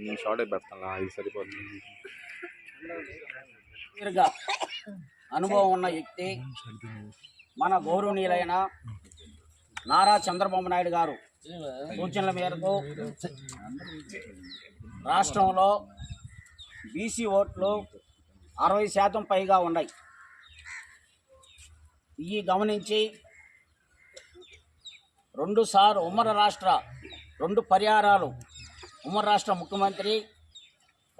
నేను షార్ట్ పెడతాను ఇది సరిపోతుంది. అనుభవం ఉన్న వ్యక్తి మన గౌరవనీయులైన నారా చంద్రబాబు నాయుడు గారు సూచనల మేరకు రాష్ట్రంలో బీసీ ఓట్లు అరవై శాతం పైగా ఉన్నాయి. ఇవి గమనించి రెండు సార్లు ఉమ్మడి రాష్ట్ర రెండు పరిహారాలు ఉమ్మడి రాష్ట్ర ముఖ్యమంత్రి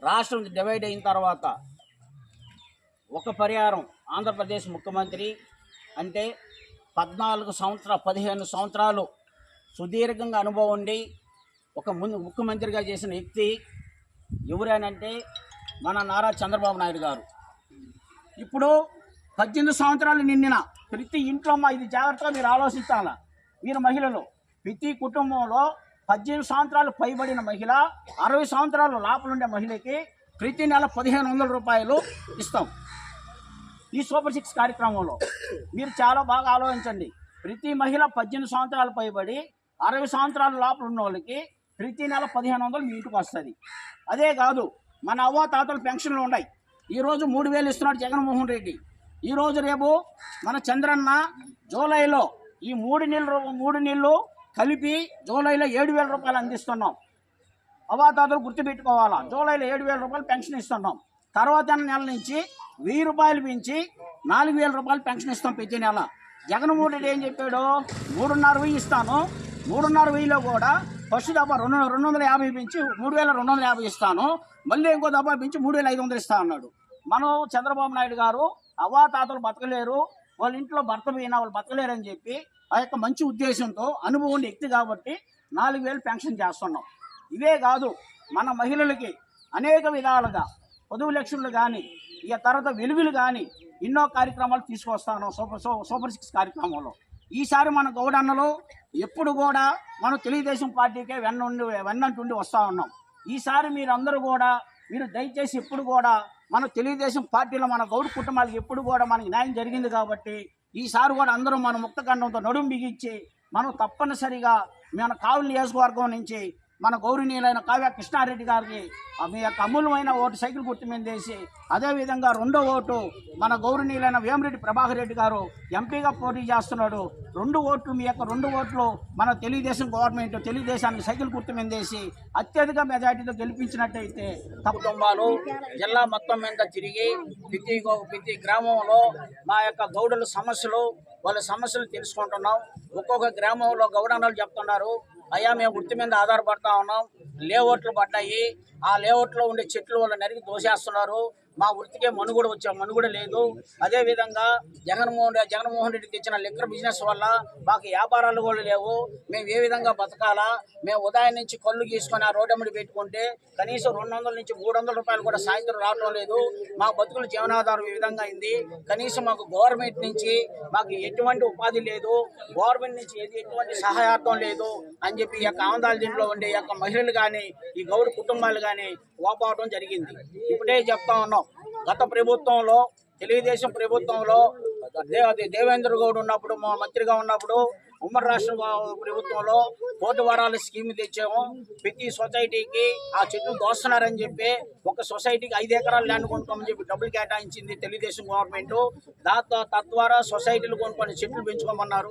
రాష్ట్రం డివైడ్ అయిన తర్వాత ఒక పరిహారం ఆంధ్రప్రదేశ్ ముఖ్యమంత్రి అంటే పద్నాలుగు సంవత్సరాలు పదిహేను సంవత్సరాలు సుదీర్ఘంగా అనుభవం ఉండి ఒక ముందు ముఖ్యమంత్రిగా చేసిన వ్యక్తి ఎవరేనంటే మన నారా చంద్రబాబు నాయుడు గారు. ఇప్పుడు పద్దెనిమిది సంవత్సరాలు నిండిన ప్రతి ఇంట్లో మా ఇది జాగ్రత్తగా మీరు ఆలోచించాలా మీరు మహిళలు ప్రతి కుటుంబంలో పద్దెనిమిది సంవత్సరాలు పైబడిన మహిళ అరవై సంవత్సరాల లోపల ఉండే మహిళకి ప్రతి నెల పదిహేను వందల రూపాయలు ఇస్తాం. ఈ సూపర్ సిక్స్ కార్యక్రమంలో మీరు చాలా బాగా ఆలోచించండి. ప్రతి మహిళ పద్దెనిమిది సంవత్సరాలు పైబడి అరవై సంవత్సరాల లోపల ఉన్న వాళ్ళకి ప్రతి నెల పదిహేను వందలు మీ ఇంటికి వస్తుంది. అదే కాదు మన అవ్వ తాతలు పెన్షన్లు ఉన్నాయి. ఈరోజు మూడు వేలు ఇస్తున్నాడు జగన్మోహన్ రెడ్డి. ఈరోజు రేపు మన చంద్రన్న జూలైలో ఈ మూడు నెలలు మూడు నెలలు కలిపి జూలైలో ఏడు వేల రూపాయలు అందిస్తున్నాం. అవాతాతలు గుర్తుపెట్టుకోవాలా? జూలైలో ఏడు వేల రూపాయలు పెన్షన్ ఇస్తున్నాం. తర్వాత నెల నుంచి వెయ్యి రూపాయలు పెంచి నాలుగు వేల రూపాయలు పెన్షన్ ఇస్తాం ప్రతి నెల. జగన్మోహన్ రెడ్డి ఏం చెప్పాడు? మూడున్నర వెయ్యి ఇస్తాను. మూడున్నర వెయ్యిలో కూడా ఫస్ట్ దఫా రెండు రెండు వందల యాభై పెంచి మూడు వేల రెండు వందల యాభై ఇస్తాను. మళ్ళీ ఇంకో దఫా పెంచి మూడు వేల ఐదు వందలు ఇస్తా అన్నాడు. మనం చంద్రబాబు నాయుడు గారు అవ్వాతాతలు బతకలేరు. వాళ్ళ ఇంట్లో భర్త పోయినా వాళ్ళు బతకలేరని చెప్పి ఆ యొక్క మంచి ఉద్దేశంతో అనుభవం వ్యక్తి కాబట్టి నాలుగు వేలు పెన్షన్ చేస్తున్నాం. ఇవే కాదు మన మహిళలకి అనేక విధాలుగా పొదువు లక్ష్యులు కానీ ఇక తర్వాత వెలుగులు కానీ ఎన్నో కార్యక్రమాలు తీసుకొస్తాను సూపర్ సూ- సూపర్ సిక్స్ కార్యక్రమంలో. ఈసారి మన గౌడన్నలో ఎప్పుడు కూడా మనం తెలుగుదేశం పార్టీకే వెన్నుండి వెన్నంటుండి వస్తూ ఉన్నాం. ఈసారి మీరందరూ కూడా మీరు దయచేసి ఎప్పుడు కూడా మన తెలుగుదేశం పార్టీలో మన గౌడ కుటుంబాలకు ఎప్పుడు కూడా మనకి న్యాయం జరిగింది కాబట్టి ఈసారి కూడా అందరూ మన ముక్తఖండంతో నడుము బిగించి మనం తప్పనిసరిగా మన కావులు నియోజకవర్గం నుంచి మన గౌరవనీయులైన కావ్య కృష్ణారెడ్డి గారికి మీ యొక్క అమూల్యమైన ఓటు సైకిల్ గుర్తు మీద వేసి అదేవిధంగా రెండో ఓటు మన గౌరవనీయులైన వేమిరెడ్డి ప్రభాకర్ రెడ్డి గారు ఎంపీగా పోటీ చేస్తున్నాడు. రెండు ఓట్లు మీ యొక్క రెండు ఓట్లు మన తెలుగుదేశం గవర్నమెంట్ తెలుగుదేశానికి సైకిల్ గుర్తు అత్యధిక మెజార్టీతో గెలిపించినట్టయితే కుటుంబాలు జిల్లా మొత్తం మీద తిరిగి ప్రతి గో- ప్రతి గ్రామంలో మా యొక్క గౌడుల సమస్యలు వాళ్ళ సమస్యలు తెలుసుకుంటున్నాం. ఒక్కొక్క గ్రామంలో గౌడనాలు చెప్తున్నారు అయ్యా మేము వృత్తి మీద ఆధారపడతా ఉన్నాం లేఅవుట్లు పడ్డాయి ఆ లేఅవుట్లో ఉండే చెట్లు వాళ్ళు నరికి దోసేస్తున్నారు మా వృత్తికే మనుగడ వచ్చే. మనుగడ లేదు. అదేవిధంగా జగన్మోహన్ రెడ్డి జగన్మోహన్ రెడ్డి తెచ్చిన లిక్కర్ బిజినెస్ వల్ల మాకు వ్యాపారాలు కూడా లేవు. మేము ఏ విధంగా బతకాలా? మేము ఉదయం నుంచి కళ్ళు గీసుకొని ఆ రోడ్డమ్మడి పెట్టుకుంటే కనీసం రెండు వందల నుంచి మూడు వందల రూపాయలు కూడా సాయంత్రం రావడం లేదు. మా బతుకుల జీవనాధారం ఈ విధంగా అయింది. కనీసం మాకు గవర్నమెంట్ నుంచి మాకు ఎటువంటి ఉపాధి లేదు. గవర్నమెంట్ నుంచి ఏది ఎటువంటి సహాయార్థం లేదు అని చెప్పి ఈ యొక్క ఆంధ్రాల దీంట్లో ఉండే ఈ యొక్క మహిళలు కానీ ఈ గౌడ కుటుంబాలు కానీ ఓపోవడం జరిగింది. ఇప్పుడే చెప్తా ఉన్నాం. గత ప్రభుత్వంలో తెలుగుదేశం ప్రభుత్వంలో దేవేంద్ర గౌడ్ ఉన్నప్పుడు మా మంత్రిగా ఉన్నప్పుడు ఉమ్మడి రాష్ట్ర ప్రభుత్వంలో కోటి వారాల స్కీమ్ తెచ్చాము. ప్రతి సొసైటీకి ఆ చెట్లు దోస్తున్నారని చెప్పి ఒక సొసైటీకి ఐదు ఎకరాలు ల్యాండ్ కొనుక్కోమని చెప్పి డబ్బులు కేటాయించింది తెలుగుదేశం గవర్నమెంట్. దాంతో తద్వారా సొసైటీలు కొనుక్కొని చెట్లు పెంచుకోమన్నారు.